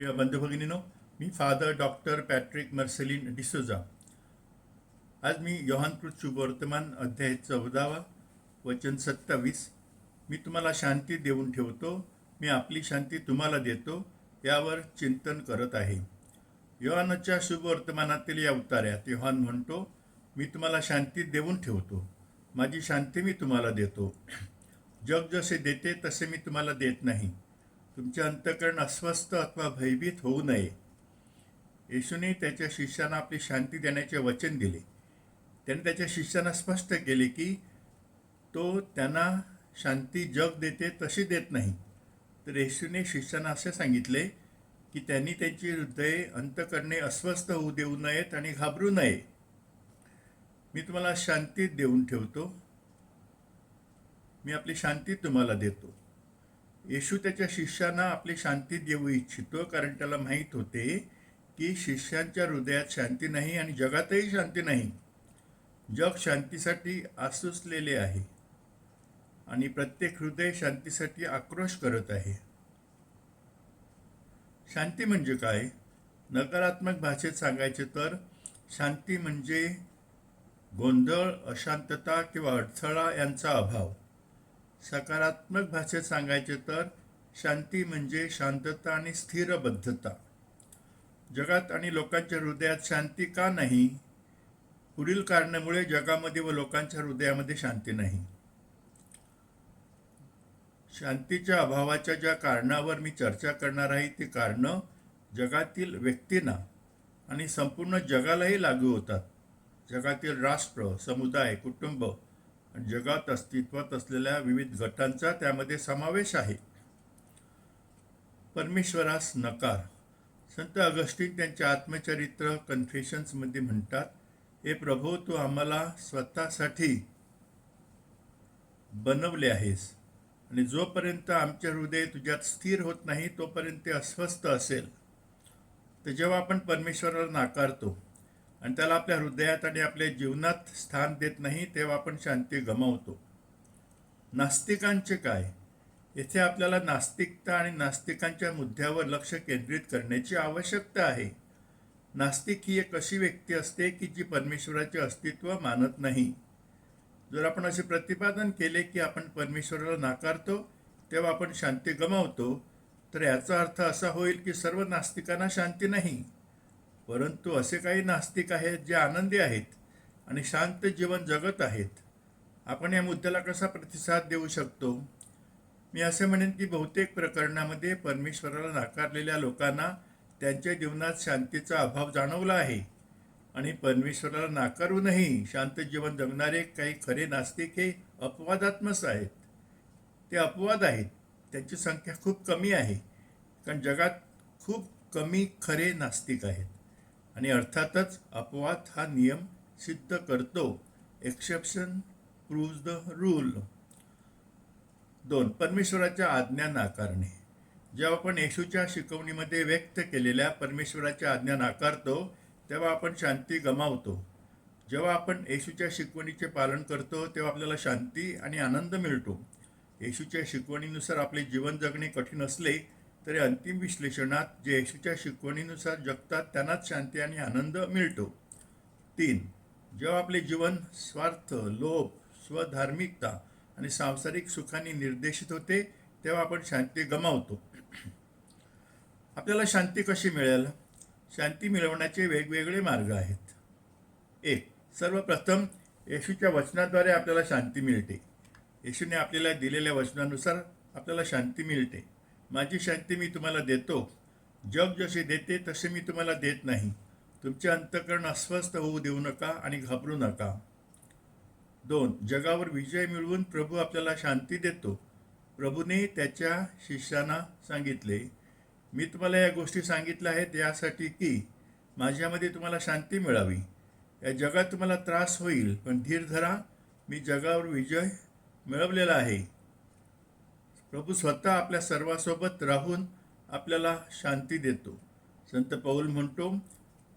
प्रिय बंधू भगिनीनो मी father doctor Patrick Marcelin D'Souza आज मी योहानकृत शुभवर्तमान अध्याय चौदावा वचन सत्तावीस मी तुम्हाला शांती देऊन ठेवतो मी आपली शांती तुम्हाला देतो यावर चिंतन करत आहे. योहानाच्या शुभवर्तमानातील या उतार्यात योहान म्हणतो मी तुम्हाला शांती देऊन ठेवतो. माझी शांती मी तुम्हाला देतो. जग जसे देते तसे मी तुम्हाला देत नाही. तुमचे अंतकरण अस्वस्थ अथवा भयभीत होऊ नये. येशूने त्याच्या शिष्यांना आपली शांती देण्याचे वचन दिले. त्याने त्याच्या शिष्यांना स्पष्ट केले की तो त्यांना शांती जग देते तशी देत नाही. तर येशूने शिष्यांना असे सांगितले की त्यांनी त्यांची हृदये अंतकरणे अस्वस्थ होऊ देऊ नयेत आणि घाबरू नये. मी तुम्हाला शांती देऊन ठेवतो. मी आपली शांती तुम्हाला देतो. येशू त्याच्या शिष्यांना आपली शांती देऊ इच्छितो कारण त्याला माहीत होते की शिष्यांच्या हृदयात शांती नाही आणि जगातही शांती नाही. जग शांतीसाठी आसुसलेले आहे आणि प्रत्येक हृदय शांतीसाठी आक्रोश करत आहे. शांती म्हणजे काय? नकारात्मक भाषेत सांगायचे तर शांती म्हणजे गोंधळ अशांतता किंवा अडथळा यांचा अभाव. सकारात्मक भाषेत सांगायचे तर शांती म्हणजे शांतता आणि स्थिरबद्धता. जगात आणि लोकांच्या हृदयात शांती का नाही? पुढील कारणामुळे जगामध्ये व लोकांच्या हृदयामध्ये शांती नाही. शांतीच्या अभावाच्या ज्या कारणावर मी चर्चा करणार आहे ती कारणं जगातील व्यक्तींना आणि संपूर्ण जगालाही लागू होतात. जगातील राष्ट्र समुदाय कुटुंब जगात अस्तित्वात असलेल्या विविध गटांचा त्यामध्ये समावेश आहे. परमेश्वरास नकार. संत अगस्टीन त्यांच्या आत्मचरित्र कन्फेशन्समध्ये म्हणतात हे प्रभू तू आम्हाला स्वतःसाठी बनवले आहेस. आणि जोपर्यंत आमचे हृदय तुझ्यात स्थिर होत नाही तोपर्यंत ते अस्वस्थ असेल. तर जेव्हा आपण परमेश्वराला नाकारतो आणि त्याला आपल्या हृदयात आणि आपल्या जीवनात स्थान देत नाही तेव्हा आपण शांती गमावतो. नास्तिकांचे काय? येथे आपल्याला नास्तिकता आणि नास्तिकांच्या मुद्द्यावर लक्ष केंद्रित करण्याची आवश्यकता आहे. नास्तिक ही एक अशी व्यक्ती असते की जी परमेश्वराचे अस्तित्व मानत नाही. जर आपण असे प्रतिपादन केले की आपण परमेश्वराला नाकारतो तेव्हा आपण शांती गमावतो तर याचा अर्थ असा होईल की सर्व नास्तिकांना शांती नाही. परंतु असे काही नास्तिक आहेत जे आनंदी आहेत आणि शांत जीवन जगत आहेत. आपण या मुद्द्याला कसा प्रतिसाद देऊ शकतो? मी असे म्हणेन की बहुतेक प्रकरणामध्ये परमेश्वराला नाकारलेल्या लोकांना त्यांच्या जीवनात शांतीचा अभाव जाणवला आहे आणि परमेश्वराला नाकारूनही शांत जीवन जगणारे काही खरे नास्तिक हे अपवादात्मक आहेत. ते अपवाद आहेत. त्यांची संख्या खूप कमी आहे. कारण जगात खूप कमी खरे नास्तिक आहेत. आणि अर्थातच अपवाद हा नियम सिद्ध करतो. एक्सेप्शन प्रूव्ह द रूल दोन परमेश्वराच्या आज्ञा नाकारणे जेव्हा आपण येशूच्या शिकवणीमध्ये व्यक्त केलेल्या परमेश्वराच्या आज्ञा नाकारतो तेव्हा आपण शांती गमावतो. जेव्हा आपण येशूच्या शिकवणीचे पालन करतो तेव्हा आपल्याला शांती आणि आनंद मिळतो. येशूच्या शिकवणीनुसार आपले जीवन जगणे कठीण असले तरी अंतिम विश्लेषणात जे येशूच्या शिकवणीनुसार जगतात त्यांनाच शांती आणि आनंद मिळतो. तीन जेव्हा आपले जीवन स्वार्थ लोभ स्वधार्मिकता आणि सांसारिक सुखाने निर्देशित होते तेव्हा आपण शांती गमावतो. आपल्याला शांती कशी मिळेल? शांती मिळवण्याचे वेगवेगळे मार्ग आहेत. एक सर्वप्रथम येशूच्या वचनाद्वारे आपल्याला शांती मिळते. येशूने आपल्याला दिलेल्या वचनानुसार आपल्याला शांती मिळते. माझी शांती मी तुम्हाला देतो. जग जसे देते तसे मी तुम्हाला देत नाही. तुमचे अंतकरण अस्वस्थ होऊ देऊ नका आणि घाबरू नका. दोन जगावर विजय मिळवून प्रभू आपल्याला शांती देतो. प्रभूने त्याच्या शिष्यांना सांगितले. मी तुम्हाला या गोष्टी सांगितल्या आहेत यासाठी की माझ्यामध्ये तुम्हाला शांती मिळावी. या जगात तुम्हाला त्रास होईल पण धीर धरा. मी जगावर विजय मिळवलेला आहे. प्रभू स्वतः आपल्या सर्वासोबत राहून आपल्याला शांती देतो. संत पौल म्हणतो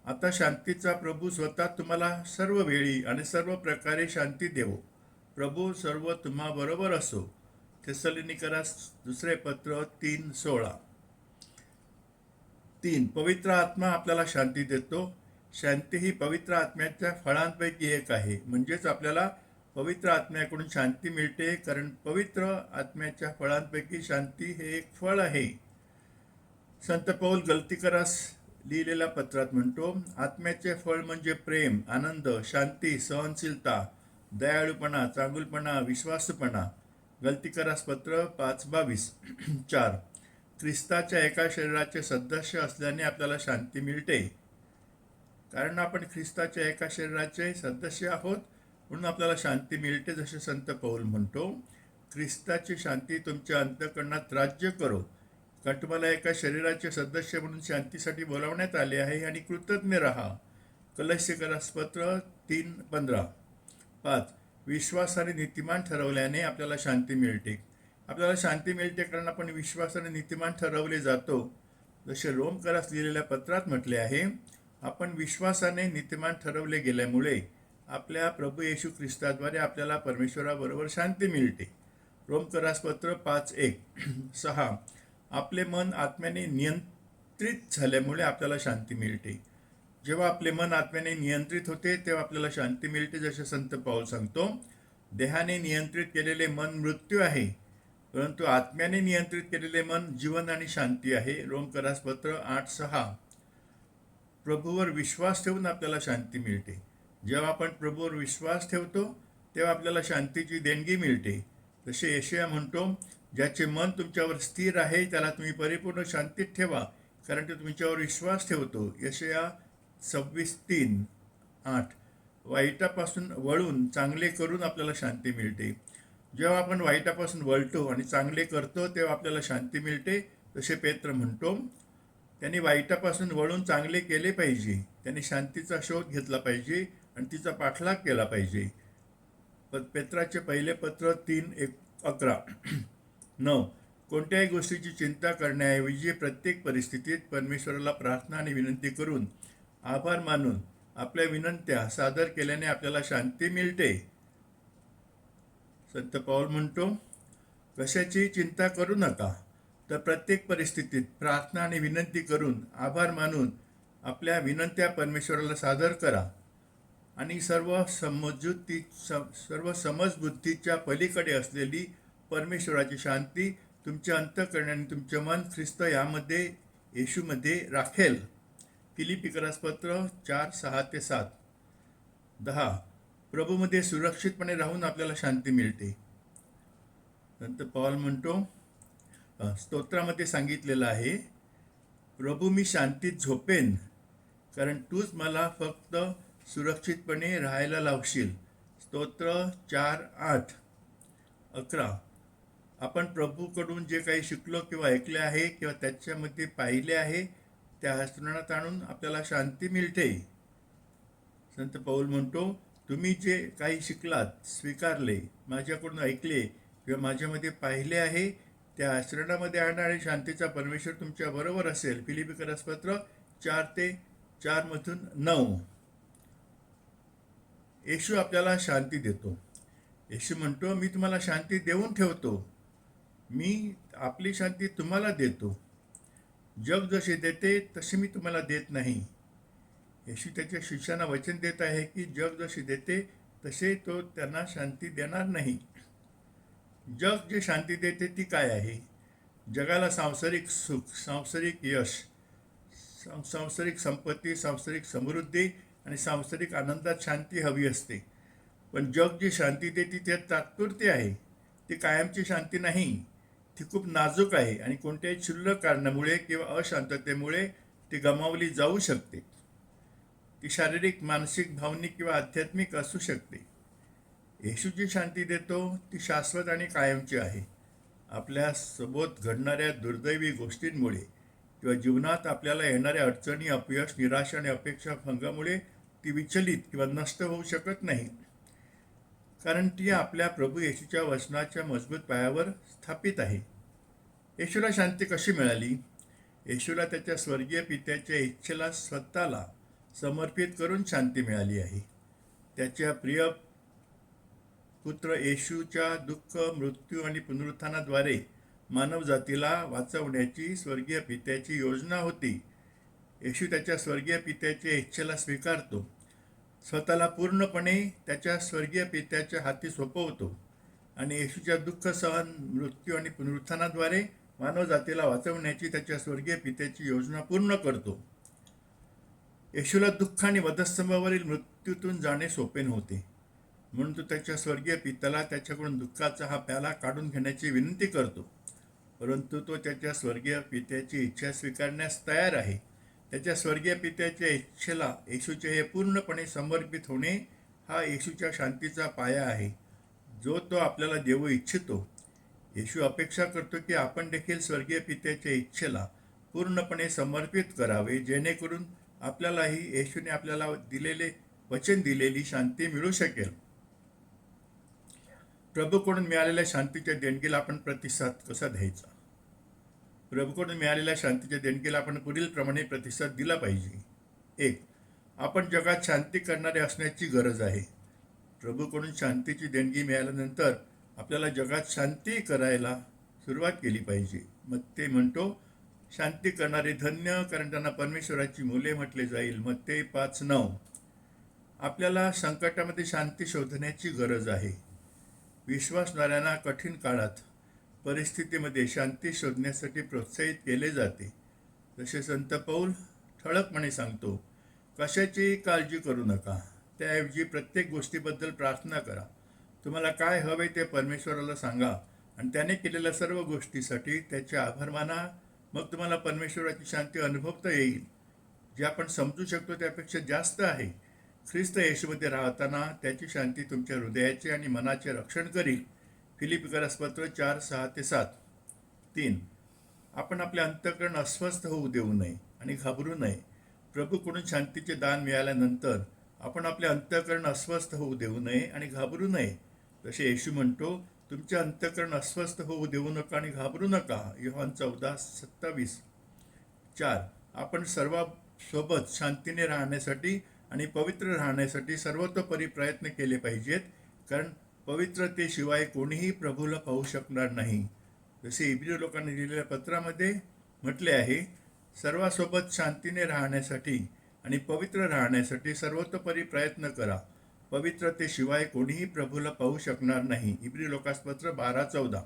आता शांतीचा प्रभू स्वतः तुम्हाला सर्व वेळी आणि सर्व प्रकारे शांती देवो. प्रभू सर्व तुम्हाबरोबर असो. थेसलिनिकरास दुसरे पत्र तीन सोळा. तीन पवित्र आत्मा आपल्याला शांती देतो. शांती ही पवित्र आत्म्याच्या फळांपैकी एक आहे. म्हणजेच आपल्याला पवित्र आत्म्याकडून शांती मिळते कारण पवित्र आत्म्याच्या फळांपैकी शांती हे एक फळ आहे. संत पौल गलतीकरास लिहिलेल्या पत्रात म्हणतो आत्म्याचे फळ म्हणजे प्रेम आनंद शांती सहनशीलता दयाळूपणा चांगुलपणा विश्वासपणा. गलतीकरास पत्र पाच बावीस. चार. ख्रिस्ताच्या एका शरीराचे सदस्य असल्याने आपल्याला शांती मिळते. कारण आपण ख्रिस्ताच्या एका शरीराचे सदस्य आहोत म्हणून आपल्याला शांती मिळते जसे संत पौल म्हणतो. ख्रिस्ताची शांती तुमच्या अंतकरणात राज्य करो. कारण तुम्हाला एका शरीराचे सदस्य म्हणून शांतीसाठी बोलावण्यात आले आहे आणि कृतज्ञ राहा. कलशकरास पत्र तीन पंधरा. पाच. विश्वासाने नीतिमान ठरवल्याने आपल्याला शांती मिळते. आपल्याला शांती मिळते कारण आपण विश्वासाने नीतिमान ठरवले जातो. जसे रोमकरास लिहिलेल्या पत्रात म्हटले आहे आपण विश्वासाने नीतिमान ठरवले गेल्यामुळे आपल्या प्रभू येशू ख्रिस्ताद्वारे आपल्याला परमेश्वराबरोबर शांती मिळते. रोमकरासपत्र पाच एक सहा आपले मन आत्म्याने नियंत्रित झाल्यामुळे आपल्याला शांती मिळते. जेव्हा आपले मन आत्म्याने नियंत्रित होते तेव्हा आपल्याला शांती मिळते जसे संत पाऊल सांगतो. देहाने नियंत्रित केलेले मन मृत्यू आहे परंतु आत्म्याने नियंत्रित केलेले मन जीवन आणि शांती आहे. रोमकरासपत्र आठ सहा प्रभूवर विश्वास ठेवून आपल्याला शांती मिळते. जेव्हा आपण प्रभूवर विश्वास ठेवतो तेव्हा आपल्याला शांतीची देणगी मिळते. तसे यशया म्हणतो ज्याचे मन तुमच्यावर स्थिर आहे त्याला तुम्ही परिपूर्ण शांतीत ठेवा कारण ते तुमच्यावर विश्वास ठेवतो. यशया सव्वीस तीन आठ. वाईटापासून वळून चांगले करून आपल्याला शांती मिळते. जेव्हा आपण वाईटापासून वळतो आणि चांगले करतो तेव्हा आपल्याला शांती मिळते. तसे पेत्र म्हणतो त्यांनी वाईटापासून वळून चांगले केले पाहिजे. त्यांनी शांतीचा शोध घेतला पाहिजे. आणि तिचा पाठलाग केला पाहिजे. प पेत्राचे पहिले पत्र तीन एक अकरा. नऊ. कोणत्याही गोष्टीची चिंता करण्याऐवजी प्रत्येक परिस्थितीत परमेश्वराला प्रार्थना आणि विनंती करून आभार मानून आपल्या विनंत्या सादर केल्याने आपल्याला शांती मिळते. संत पाऊल म्हणतो कशाची चिंता करू नका तर प्रत्येक परिस्थितीत प्रार्थना आणि विनंती करून आभार मानून आपल्या विनंत्या परमेश्वराला सादर करा. आणि सर्व समजुती सर्व समजबुद्धीच्या पलीकडे असलेली परमेश्वराची शांती तुमच्या आणि तुमचे मन ख्रिस्त यामध्ये येशूमध्ये राखेल. फिलिपिकरासपत्र चार सहा ते सात. दहा. प्रभूमध्ये सुरक्षितपणे राहून आपल्याला शांती मिळते. नंतर पॉल म्हणतो स्तोत्रामध्ये सांगितलेलं आहे प्रभू मी शांतीत झोपेन कारण तूच मला फक्त सुरक्षितपणे राहायला लावशील. स्तोत्र चार आठ. अकरा. आपण प्रभूकडून जे काही शिकलो किंवा ऐकले आहे किंवा त्याच्यामध्ये पाहिले आहे त्या स्मरणात आणून आपल्याला शांती मिळते. संत पौल म्हणतो तुम्ही जे काही शिकलात स्वीकारले माझ्याकडून ऐकले किंवा माझ्यामध्ये पाहिले आहे त्या आश्रणामध्ये आणा आणि शांतीचा परमेश्वर तुमच्या बरोबर असेल. फिलिपी करसपत्र चार ते चारमधून नऊ. येशू आपल्याला शांती देतो. येशू म्हणतो मी तुम्हाला शांती देऊन ठेवतो. मी आपली शांती तुम्हाला देतो. जग जसे देते तसे मी तुम्हाला देत नाही. येशू त्याच्या शिष्यांना वचन देत आहे की जग जसे देते तसे तो त्यांना शांती देणार नाही. जग जे शांती देते ती काय आहे? जगाला सांसारिक सुख सांसारिक यश सं- सांसारिक संपत्ती सांसारिक समृद्धी आणि सांसारिक आनंदात शांती हवी असते. पण जग जी शांती देते ती तात्पुरती आहे. ती कायमची शांती नाही. ती खूप नाजूक आहे आणि कोणत्याही क्षुल्लक कारणामुळे किंवा अशांततेमुळे ती गमावली जाऊ शकते. ती शारीरिक मानसिक भावनिक किंवा आध्यात्मिक असू शकते. येशू जी शांती देतो ती शाश्वत आणि कायमची आहे. आपल्यासोबत घडणाऱ्या दुर्दैवी गोष्टींमुळे किंवा जीवनात आपल्याला येणाऱ्या अडचणी अपयश निराशा आणि अपेक्षा भंगामुळे ती विचलित किंवा नष्ट होऊ शकत नाही. कारण ती आपल्या प्रभू येशूच्या वचनाच्या मजबूत पायावर स्थापित आहे. येशूला शांती कशी मिळाली? येशूला त्याच्या स्वर्गीय पित्याच्या इच्छेला स्वतःला समर्पित करून शांती मिळाली आहे. त्याच्या प्रिय पुत्र येशूच्या दुःख मृत्यू आणि पुनरुत्थानाद्वारे मानवजातीला वाचवण्याची स्वर्गीय पित्याची योजना होती. येशू त्याच्या स्वर्गीय पित्याच्या इच्छेला स्वीकारतो. स्वतःला पूर्णपणे त्याच्या स्वर्गीय पित्याच्या हाती सोपवतो. आणि येशूच्या दुःख सहन मृत्यू आणि पुनरुत्थानाद्वारे मानवजातीला वाचवण्याची त्याच्या स्वर्गीय पित्याची योजना पूर्ण करतो. येशूला दुःख आणि वधस्तंभावरील मृत्यूतून जाणे सोपे नव्हते. म्हणून तो त्याच्या स्वर्गीय पित्याला त्याच्याकडून दुःखाचा हा प्याला काढून घेण्याची विनंती करतो. परंतु तो त्याच्या स्वर्गीय पित्याची इच्छा स्वीकारण्यास तयार आहे. त्याच्या स्वर्गीय पित्याच्या इच्छेला येशूचे हे पूर्णपणे समर्पित होणे हा येशूच्या शांतीचा पाया आहे. जो तो आपल्याला देऊ इच्छितो. येशू अपेक्षा करतो की आपण देखील स्वर्गीय पित्याच्या इच्छेला पूर्णपणे समर्पित करावे जेणेकरून आपल्यालाही येशूने आपल्याला दिलेले वचन दिलेली शांती मिळू शकेल. प्रभूकडून मिळालेल्या शांतीच्या देणगीला आपण प्रतिसाद कसा द्यायचा? प्रभूकडून मिळालेल्या शांतीच्या देणगीला आपण पुढीलप्रमाणे प्रतिसाद दिला पाहिजे. एक आपण जगात शांती करणारे असण्याची गरज आहे. प्रभूकडून शांतीची देणगी मिळाल्यानंतर आपल्याला जगात शांती करायला सुरुवात केली पाहिजे. मग ते म्हणतो शांती करणारे धन्य कारण त्यांना परमेश्वराची मुले म्हटले जाईल. मग ते पाच नऊ. आपल्याला संकटामध्ये शांती शोधण्याची गरज आहे. विश्वासणाऱ्यांना कठीण काळात परिस्थितीमध्ये शांती शोधण्यासाठी प्रोत्साहित केले जाते. जसे संत पौल ठळकपणे सांगतो कशाचीही काळजी करू नका. त्याऐवजी प्रत्येक गोष्टीबद्दल प्रार्थना करा. तुम्हाला काय हवे ते परमेश्वराला सांगा आणि त्याने केलेल्या सर्व गोष्टीसाठी त्याचे आभार माना. मग तुम्हाला परमेश्वराची शांती अनुभवता येईल. जे आपण समजू शकतो त्यापेक्षा जास्त आहे. ख्रिस्त येशूमध्ये राहताना त्याची शांती तुमच्या हृदयाचे आणि मनाचे रक्षण करील फिलिपिकरसपत्र चार सहा ते सात. तीन. आपण आपले अंतकरण अस्वस्थ होऊ देऊ नये आणि घाबरू नये. प्रभूकडून शांतीचे दान मिळाल्यानंतर आपण आपले अंतकरण अस्वस्थ होऊ देऊ नये आणि घाबरू नये. जसे येशू म्हणतो तुमचे अंतकरण अस्वस्थ होऊ देऊ नका आणि घाबरू नका. योहान चौदा सत्तावीस. चार. आपण सर्वांसोबत शांतीने राहण्यासाठी आणि पवित्र राहण्यासाठी सर्वतोपरी प्रयत्न केले पाहिजेत कारण पवित्रतेशिवाय कोणीही प्रभूला पाहू शकणार नाही. जसे इब्रिय लोकांनी दिलेल्या पत्रामध्ये म्हटले आहे सर्वासोबत शांतीने राहण्यासाठी आणि पवित्र राहण्यासाठी सर्वतोपरी प्रयत्न करा. पवित्रतेशिवाय कोणीही प्रभूला पाहू शकणार नाही. इब्री लोकासपत्र बारा चौदा.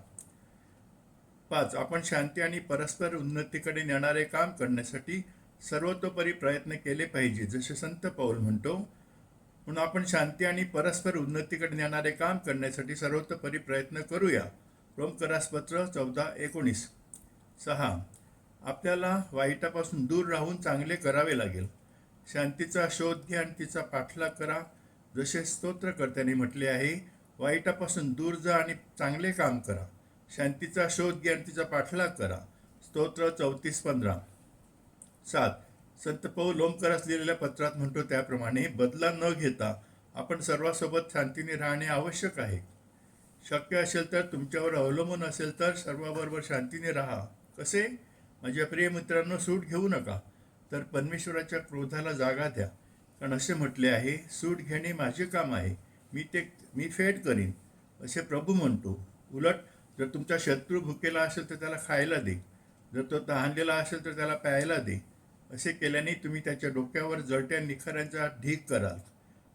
पाच आपण शांती आणि परस्पर उन्नतीकडे नेणारे काम करण्यासाठी सर्वतोपरी प्रयत्न केले पाहिजे. जसे संत पौल म्हणतो म्हणून आपण शांती आणि परस्पर उन्नतीकडे नेणारे काम करण्यासाठी सर्वतोपरी प्रयत्न करूया. रोमकरासपत्र चौदा एकोणीस. सहा. आपल्याला वाईटापासून दूर राहून चांगले करावे लागेल. शांतीचा शोध घ्या आणि तिचा पाठलाग करा. जसे स्तोत्रकर्त्याने म्हटले आहे वाईटापासून दूर जा आणि चांगले काम करा. शांतीचा शोध घ्या आणि तिचा पाठलाग करा. स्तोत्र चौतीस पंधरा. सात. संत पौल लोमकरास लिहिलेल्या पत्रात म्हणतो त्याप्रमाणे बदला न घेता आपण सर्वांसोबत शांतीने राहणे आवश्यक आहे. शक्य असेल तर तुमच्यावर अवलंबून असेल तर सर्वाबरोबर शांतीने राहा. कसे? माझ्या प्रिय मित्रांनो सूट घेऊ नका तर परमेश्वराच्या क्रोधाला जागा द्या. कारण असे म्हटले आहे सूट घेणे माझे काम आहे. मी ते मी फेड करीन असे प्रभू म्हणतो. उलट जर तुमचा शत्रू भुकेला असेल तर त्याला खायला दे. जर तो तहानलेला असेल तर त्याला प्यायला दे. असे केल्याने तुम्ही त्याच्या डोक्यावर जळत्या निखाऱ्यांचा ढीक कराल.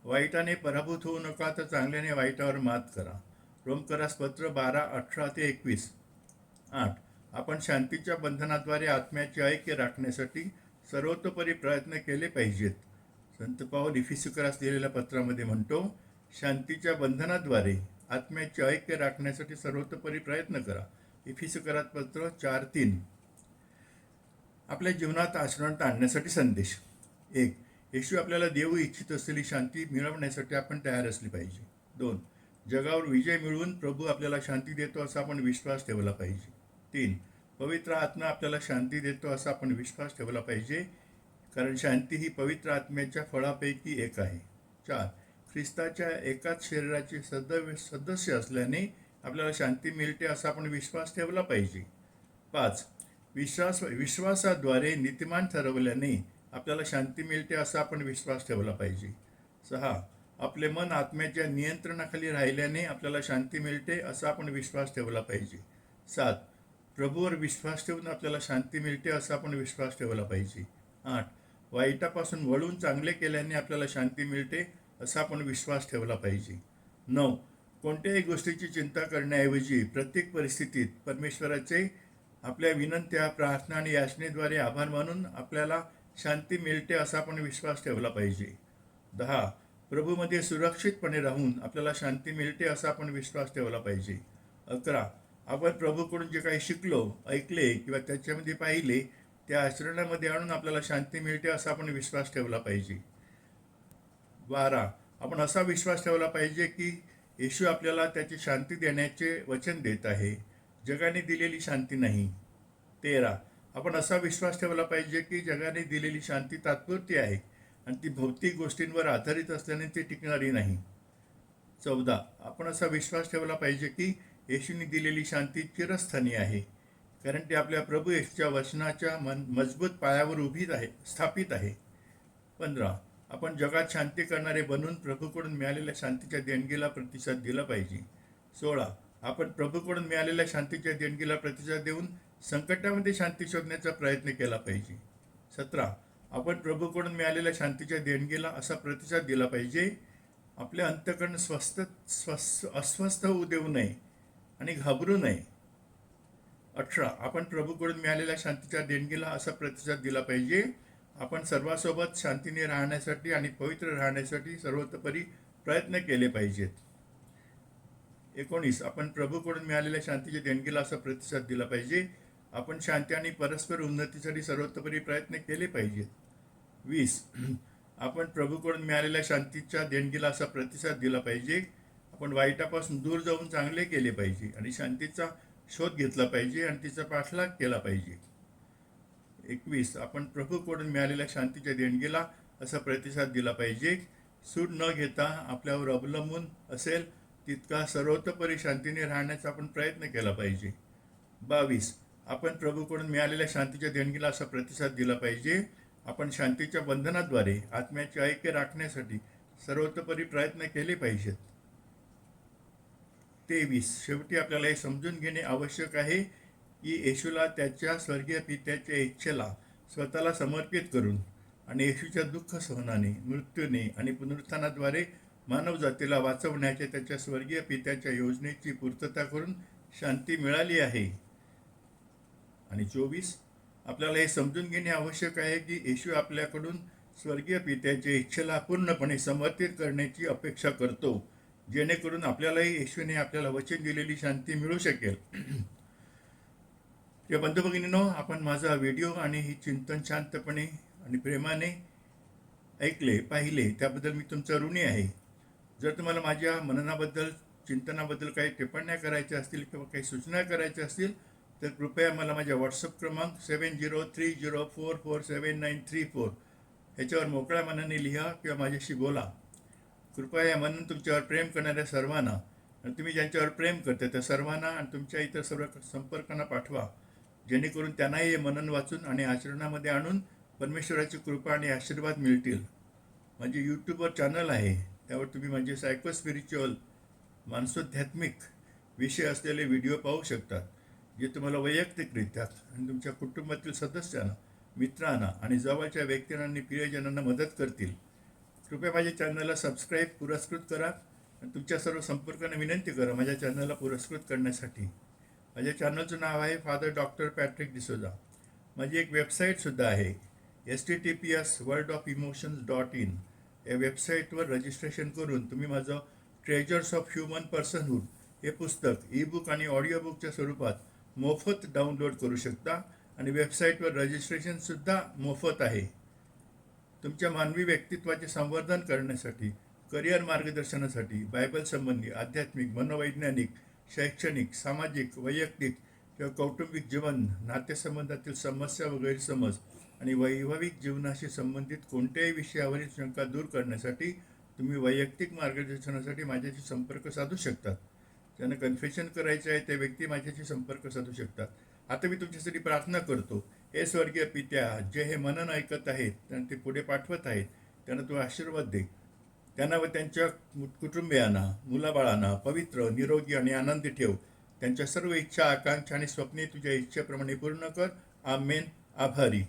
वाईटाने पराभूत होऊ नका तर चांगल्याने वाईटावर मात करा. रोमकरास पत्र बारा अठरा ते एकवीस. आठ. आपण शांतीच्या बंधनाद्वारे आत्म्याचे ऐक्य राखण्यासाठी सर्वतोपरी प्रयत्न केले पाहिजेत. संत पाऊल इफिसुकरास दिलेल्या पत्रामध्ये म्हणतो शांतीच्या बंधनाद्वारे आत्म्याचे ऐक्य राखण्यासाठी सर्वतोपरी प्रयत्न करा. इफिसुकरात पत्र चार तीन. आपल्या जीवनात आचरणात आणण्यासाठी संदेश. एक येशू आपल्याला देऊ इच्छित असलेली शांती मिळवण्यासाठी आपण तयार असली पाहिजे. दोन जगावर विजय मिळवून प्रभू आपल्याला शांती देतो असा आपण विश्वास ठेवला पाहिजे. तीन पवित्र आत्मा आपल्याला शांती देतो असा आपण विश्वास ठेवला पाहिजे कारण शांती ही पवित्र आत्म्याच्या फळापैकी एक आहे. चार ख्रिस्ताच्या एकाच शरीराचे सदव्य सदस्य असल्याने आपल्याला शांती मिळते असा आपण विश्वास ठेवला पाहिजे. पाच विश्वास विश्वासाद्वारे नीतिमान ठरवल्याने आपल्याला शांती मिळते असा आपण विश्वास ठेवला पाहिजे. सहा आपले मन आत्म्याच्या नियंत्रणाखाली राहिल्याने आपल्याला शांती मिळते असा आपण विश्वास ठेवला पाहिजे. सात प्रभूवर विश्वास ठेवून आपल्याला शांती मिळते असा आपण विश्वास ठेवला पाहिजे. आठ वाईटापासून वळून चांगले केल्याने आपल्याला शांती मिळते असा आपण विश्वास ठेवला पाहिजे. नऊ कोणत्याही गोष्टीची चिंता करण्याऐवजी प्रत्येक परिस्थितीत परमेश्वराचे आपल्या विनंत्या प्रार्थना आणि याचनेद्वारे आभार मानून आपल्याला शांती मिळते असा आपण विश्वास ठेवला पाहिजे. दहा प्रभूमध्ये सुरक्षितपणे राहून आपल्याला शांती मिळते असा आपण विश्वास ठेवला पाहिजे. अकरा आपण प्रभूकडून जे काही शिकलो ऐकले किंवा त्याच्यामध्ये पाहिले त्या आचरणामध्ये आणून आपल्याला शांती मिळते असा आपण विश्वास ठेवला पाहिजे. बारा आपण असा विश्वास ठेवला पाहिजे की येशू आपल्याला त्याची शांती देण्याचे वचन देत आहे. जगाने दिलेली शांती नाही. तेरा. आपण असा विश्वास ठेवला पाहिजे की जगाने दिलेली शांती तात्पुरती आहे आणि ती भौतिक गोष्टींवर आधारित असल्याने ती टिकणारी नाही. चौदा. आपण असा विश्वास ठेवला पाहिजे की येशूने दिलेली शांती चिरस्थानी आहे. कारण ती आपल्या प्रभू येशूच्या वचनाच्या मन मजबूत पायावर उभी आहे स्थापित आहे. पंधरा. आपण जगात शांती करणारे बनून प्रभूकडून मिळालेल्या शांतीच्या देणगीला प्रतिसाद दिला पाहिजे. सोळा. आपण प्रभूकडून मिळालेल्या शांतीच्या देणगीला प्रतिसाद देऊन संकटामध्ये शांती शोधण्याचा प्रयत्न केला पाहिजे. सतरा आपण प्रभूकडून मिळालेल्या शांतीच्या देणगीला असा प्रतिसाद दिला पाहिजे आपले अंतकरण स्वस्थ स्वस्थ अस्वस्थ होऊ देऊ नये आणि घाबरू नये. अठरा आपण प्रभूकडून मिळालेल्या शांतीच्या देणगीला असा प्रतिसाद दिला पाहिजे आपण सर्वांसोबत शांतीने राहण्यासाठी आणि पवित्र राहण्यासाठी सर्वतोपरी प्रयत्न केले पाहिजेत. एकोणीस. आपण प्रभूकडून मिळालेल्या शांतीच्या देणगीला असा प्रतिसाद दिला पाहिजे. आपण शांती आणि परस्पर उन्नतीसाठी सर्वतोपरी प्रयत्न केले पाहिजेत. वीस. आपण प्रभूकडून मिळालेल्या शांतीच्या देणगीला असा प्रतिसाद दिला पाहिजे. आपण वाईटापासून दूर जाऊन चांगले केले पाहिजे आणि शांतीचा शोध घेतला पाहिजे आणि तिचा पाठलाग केला पाहिजे. एकवीस. आपण प्रभूकडून मिळालेल्या शांतीच्या देणगीला असा प्रतिसाद दिला पाहिजे. सूट न घेता आपल्यावर अवलंबून असेल तितका सर्वतोपरी शांतीने राहण्याचा आपण प्रयत्न केला पाहिजे. बावीस आपण प्रभूकडून मिळालेल्या शांतीच्या देणगीला असा प्रतिसाद दिला पाहिजे. आपण शांतीच्या बंधनाद्वारे आत्म्याचे ऐक्य राखण्यासाठी सर्वतोपरी प्रयत्न केले पाहिजेत. तेवीस शेवटी आपल्याला हे समजून घेणे आवश्यक आहे की येशूला त्याच्या स्वर्गीय पित्याच्या इच्छेला स्वतःला समर्पित करून आणि येशूच्या दुःख सहनाने मृत्यूने आणि पुनरुत्थानाद्वारे मानवजातीला वाचवण्याच्या त्याच्या स्वर्गीय पित्याच्या योजनेची पूर्तता करून शांती मिळाली आहे. आणि चोवीस आपल्याला हे समजून घेणे आवश्यक आहे की येशू आपल्याकडून स्वर्गीय पित्याच्या इच्छेला पूर्णपणे समर्पित करण्याची अपेक्षा करतो जेणेकरून आपल्यालाही येशूने आपल्याला वचन दिलेली शांती मिळू शकेल. या बंधू भगिनीनो आपण माझा व्हिडिओ आणि ही चिंतन शांतपणे आणि प्रेमाने ऐकले पाहिले त्याबद्दल मी तुमचा ऋणी आहे. जर तुम्हाला माझ्या मननाबद्दल चिंतनाबद्दल काही टिप्पण्या करायच्या असतील किंवा काही सूचना करायच्या असतील तर कृपया मला माझ्या व्हॉट्सअप क्रमांक seven zero three zero four four seven nine three four ह्याच्यावर मोकळ्या मनाने लिहा किंवा माझ्याशी बोला. कृपया या मनन तुमच्यावर प्रेम करणाऱ्या सर्वांना आणि तुम्ही ज्यांच्यावर प्रेम करता त्या सर्वांना आणि तुमच्या इतर सर्व संपर्कांना पाठवा. जेणेकरून त्यांनाही हे मनन वाचून आणि आचरणामध्ये आणून परमेश्वराची कृपा आणि आशीर्वाद मिळतील. माझे यूट्यूबवर चॅनल आहे. त्यावर तुम्ही माझे सायको स्पिरिच्युअल मानसोध्यात्मिक विषय असलेले व्हिडिओ पाहू शकतात जे तुम्हाला वैयक्तिकरित्या आणि तुमच्या कुटुंबातील सदस्यांना मित्रांना आणि जवळच्या व्यक्तींना आणि प्रियजनांना मदत करतील. कृपया माझ्या चॅनलला सबस्क्राईब पुरस्कृत करा आणि तुमच्या सर्व संपर्कांना विनंती करा माझ्या चॅनलला पुरस्कृत करण्यासाठी. माझ्या चॅनलचं नाव आहे फादर डॉक्टर पॅट्रिक डिसोजा माझी एक वेबसाईटसुद्धा आहे S T T P S world of emotions dot in या वेबसाईटवर रजिस्ट्रेशन करून तुम्ही माझं ट्रेजर्स ऑफ ह्युमन पर्सनहूड हे पुस्तक ई बुक आणि ऑडिओ बुकच्या स्वरूपात मोफत डाउनलोड करू शकता आणि वेबसाईटवर रजिस्ट्रेशनसुद्धा मोफत आहे. तुमच्या मानवी व्यक्तित्वाचे संवर्धन करण्यासाठी करिअर मार्गदर्शनासाठी बायबल संबंधी आध्यात्मिक मनोवैज्ञानिक शैक्षणिक सामाजिक वैयक्तिक किंवा कौटुंबिक जीवन नातेसंबंधातील समस्या वगैरे समज आणि वैवाहिक जीवनाशी संबंधित कोणत्याही विषयावरील शंका दूर करण्यासाठी तुम्ही वैयक्तिक मार्गदर्शनासाठी माझ्याशी संपर्क साधू शकतात ज्यांना कन्फेशन करायचे आहे ते व्यक्ती माझ्याशी संपर्क साधू शकतात. आता मी तुमच्यासाठी प्रार्थना करतो. हे स्वर्गीय पित्या जे हे मनन ऐकत आहेत त्यांना ते पुढे पाठवत आहेत. त्यांना तू आशीर्वाद दे. त्यांना व त्यांच्या कुटुंबियांना मुलाबाळांना पवित्र निरोगी आणि आनंदी ठेव. त्यांच्या सर्व इच्छा आकांक्षा आणि स्वप्ने तुझ्या इच्छेप्रमाणे पूर्ण कर. आमेन. आभारी.